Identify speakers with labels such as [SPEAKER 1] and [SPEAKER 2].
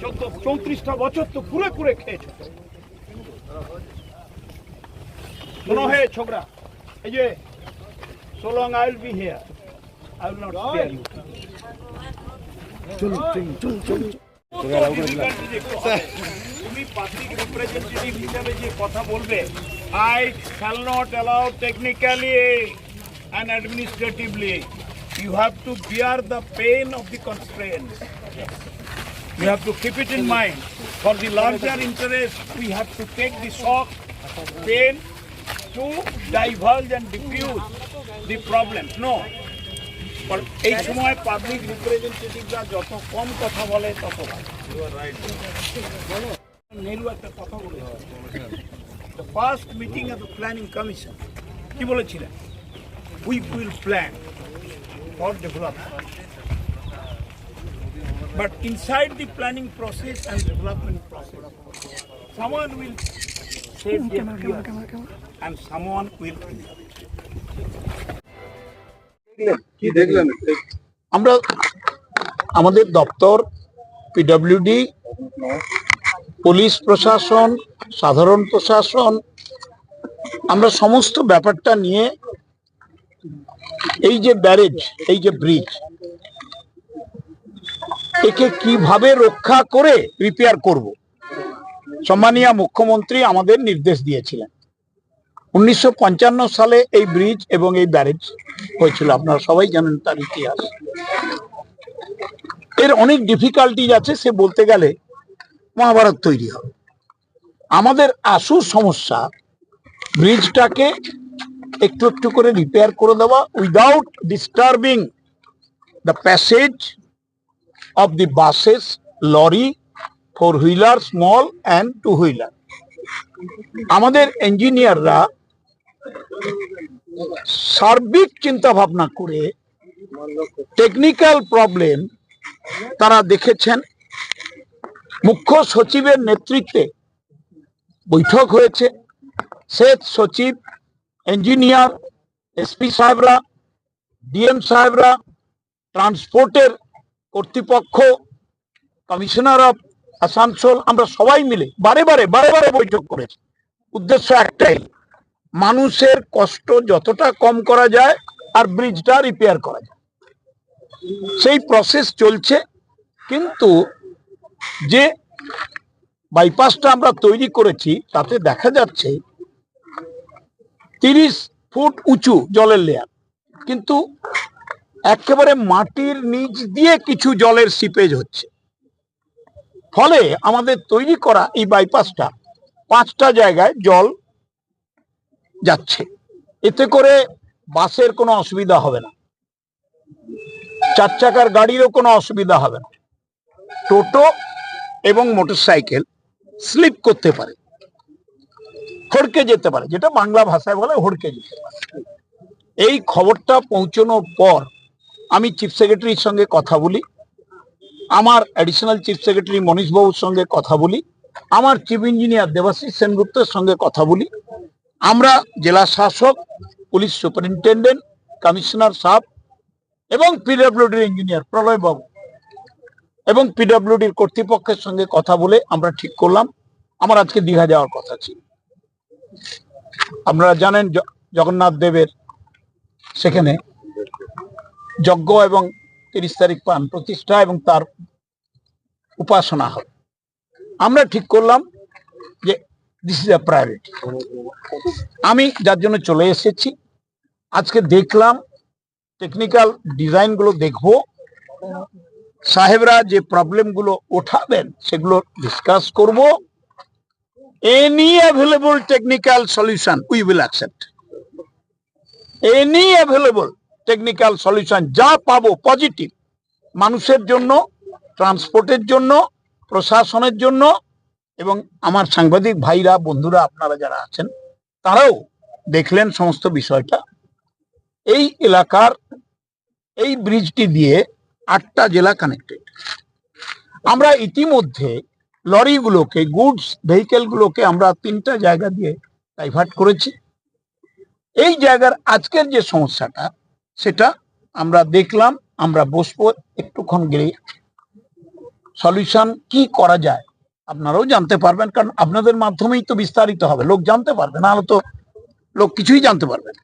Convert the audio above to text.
[SPEAKER 1] চোদ্দ চৌত্রিশটা বছর তো পুরে পুরে খেয়েছো। শোনো হে ছোকরা এই যে so long I will be here I will not spare you তুমি পাবলিক রিপ্রেজেন্টেটিভ হিসাবে যে কথা বলবে I shall not allow technically and administratively you have to bear the pain of the constraint You have to keep it in mind. For the larger interest, we have to take the shock, pain to divulge and diffuse the problem. No. এই সময় public রিপ্রেজেন্টেটিভরা যত কম কথা বলে তত নেহরু একটা কথা বলে first meeting of the planning commission কি বলেছিলেন we will plan for development But inside the planning process and development process, someone will save fears and someone will.
[SPEAKER 2] কি দেখলেন
[SPEAKER 3] আমরা আমাদের দপ্তর পিডব্লিউডি পুলিশ প্রশাসন সাধারণ প্রশাসন আমরা সমস্ত ব্যাপারটা নিয়ে এই যে ব্যারেজ এই যে ব্রিজ একে কীভাবে রক্ষা করে রিপেয়ার করব? সম্মানীয় মুখ্যমন্ত্রী আমাদের নির্দেশ দিয়েছিলেন। উনিশশো পঞ্চান্ন সালে এই ব্রিজ এবং এই ব্যারেজ হয়েছিল। আপনারা সবাই জানেন তার ইতিহাস। এর অনেক ডিফিকাল্টিজ আছে, সে বলতে গেলে মহাভারত তৈরি হবে। আমাদের আসল সমস্যা ব্রিজটাকে একটু একটু করে রিপেয়ার করে দেওয়া without disturbing the passage of the buses lorry four wheeler small and two wheeler আমাদের ইঞ্জিনিয়াররা সার্বিক চিন্তা ভাবনা করে টেকনিক্যাল প্রবলেম তারা দেখেছেন। মুখ্য সচিবের নেতৃত্বে বৈঠক হয়েছে। সেচ সচিব ইঞ্জিনিয়ার এসপি সাহেবরা ডিএম সাহেবরা ট্রান্সপোর্টের কর্তৃপক্ষ কমিশনার অফ আসানসোল আমরা সবাই মিলে বারে বারে বারে বারে বৈঠক করেছি। উদ্দেশ্য একটাই, মানুষের কষ্ট যতটা কম করা যায়, আর ব্রিজটা রিপেয়ার করা যায়। সেই প্রসেস চলছে, কিন্তু যে বাইপাসটা আমরা তৈরি করেছি, তাতে দেখা যাচ্ছে তিরিশ ফুট উঁচু জলের লেয়ার কিন্তু একেবারে মাটির নিচ দিয়ে কিছু জলের সিপেজ হচ্ছে। ফলে আমাদের তৈরি করা এই বাইপাসটা পাঁচটা জায়গায় জল যাচ্ছে। এতে করে বাসের কোনো অসুবিধা হবে না। চার চাকার গাড়িরও কোনো অসুবিধা হবে না। টোটো এবং মোটরসাইকেল স্লিপ করতে পারে। হড়কে যেতে পারে, যেটা বাংলা ভাষায় বলে হড়কে যেতে পারে। এই খবরটা পৌঁছানোর পর আমি চিফ সেক্রেটারির সঙ্গে কথা বলি, আমার অ্যাডিশনাল চিফ সেক্রেটারি মনীশ বাবুর সঙ্গে কথা বলি, আমার চিফ ইঞ্জিনিয়ার দেবাশিস সেনগুপ্তের সঙ্গে কথা বলি, আমরা জেলা শাসক, পুলিশ সুপারিনটেন্ডেন্ট, কমিশনার সাহেব এবং পিডব্লিউডির ইঞ্জিনিয়ার প্রলয় বাবু এবং পিডব্লিউডির কর্তৃপক্ষের সঙ্গে কথা বলে আমরা ঠিক করলাম। আমার আজকে দীঘা যাওয়ার কথা ছিল। আপনারা জানেন জগন্নাথ দেবের সেখানে যজ্ঞ এবং তিরিশ তারিখ পান, প্রতিষ্ঠা এবং তার উপাসনা হবে আমরা ঠিক করলাম যে দিস ইজ আ প্রায়োরিটি আমি যার জন্য চলে এসেছি, আজকে দেখলাম টেকনিক্যাল ডিজাইনগুলো দেখব। সাহেবরা যে প্রবলেমগুলো ওঠাবেন, সেগুলো ডিসকাস করব। Any available technical solution we will accept any available technical solution যা পাবো পজিটিভ মানুষের জন্য ট্রান্সপোর্টের জন্য, প্রশাসনের জন্য, এবং আমার সাংবাদিক ভাইরা, বন্ধুরা, আপনারা যারা আছেন, তারাও দেখলেন সমস্ত বিষয়টা। এই এলাকার, এই ব্রিজটি দিয়ে আটটা জেলা কানেক্টেড আমরা ইতিমধ্যে লরিগুলোকে গুডস ভেহিকেলগুলোকে আমরা তিনটা জায়গা দিয়ে ডাইভার্ট করেছি। এই জায়গার আজকের যে সমস্যাটা, সেটা আমরা দেখলাম, আমরা বসবো একটুক্ষণ গেলে সলিউশন কি করা যায়, আপনারাও জানতে পারবেন, কারণ আপনাদের মাধ্যমেই তো বিস্তারিত হবে। লোক জানতে পারবে, নাহলে তো লোক কিছুই জানতে পারবে না।